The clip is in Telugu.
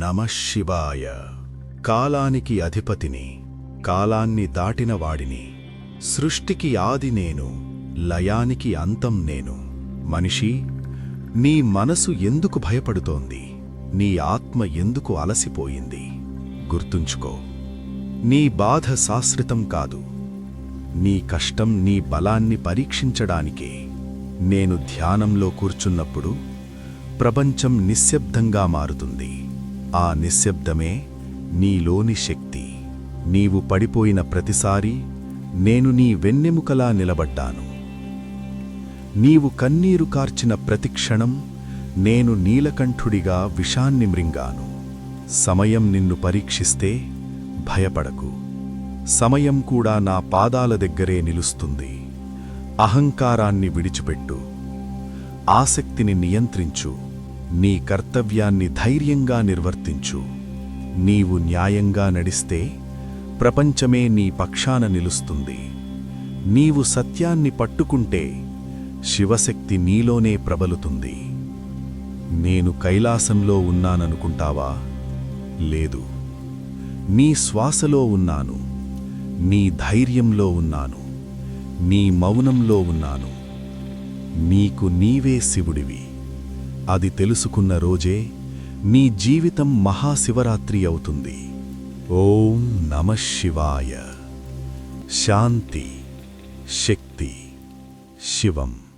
నమ శివాయ. కాలానికి అధిపతిని కాలాన్ని దాటిన వాడిని సృష్టికి ఆది నేను లయానికి అంతం నేను. మనిషి నీ మనసు ఎందుకు భయపడుతోంది? నీ ఆత్మ ఎందుకు అలసిపోయింది? గుర్తుంచుకో నీ బాధ శాశ్వతం కాదు. నీ కష్టం నీ బలాన్ని పరీక్షించడానికే. నేను ధ్యానంలో కూర్చున్నప్పుడు ప్రపంచం నిశ్శబ్దంగా మారుతుంది. ఆ నిశ్శబ్దమే నీలోని శక్తి. నీవు పడిపోయిన ప్రతిసారి నేను నీ వెన్నెముకలా నిలబడ్డాను. నీవు కన్నీరు కార్చిన ప్రతిక్షణం నేను నీలకంఠుడిగా విషాన్ని మృంగాను. సమయం నిన్ను పరీక్షిస్తే భయపడకు. సమయం కూడా నా పాదాల దగ్గరే నిలుస్తుంది. అహంకారాన్ని విడిచిపెట్టు. ఆసక్తిని నియంత్రించు. నీ కర్తవ్యాన్ని ధైర్యంగా నిర్వర్తించు. నీవు న్యాయంగా నడిస్తే ప్రపంచమే నీ పక్షాన నిలుస్తుంది. నీవు సత్యాన్ని పట్టుకుంటే శివశక్తి నీలోనే ప్రబలుతుంది. నేను కైలాసంలో ఉన్నాననుకుంటావా? లేదు. నీ శ్వాసలో ఉన్నాను. నీ ధైర్యంలో ఉన్నాను. నీ మౌనంలో ఉన్నాను. నీకు నీవే శివుడివి. అది తెలుసుకున్న రోజే నీ జీవితం మహాశివరాత్రి అవుతుంది. ఓం నమ శివాయ. శాంతి శక్తి శివం.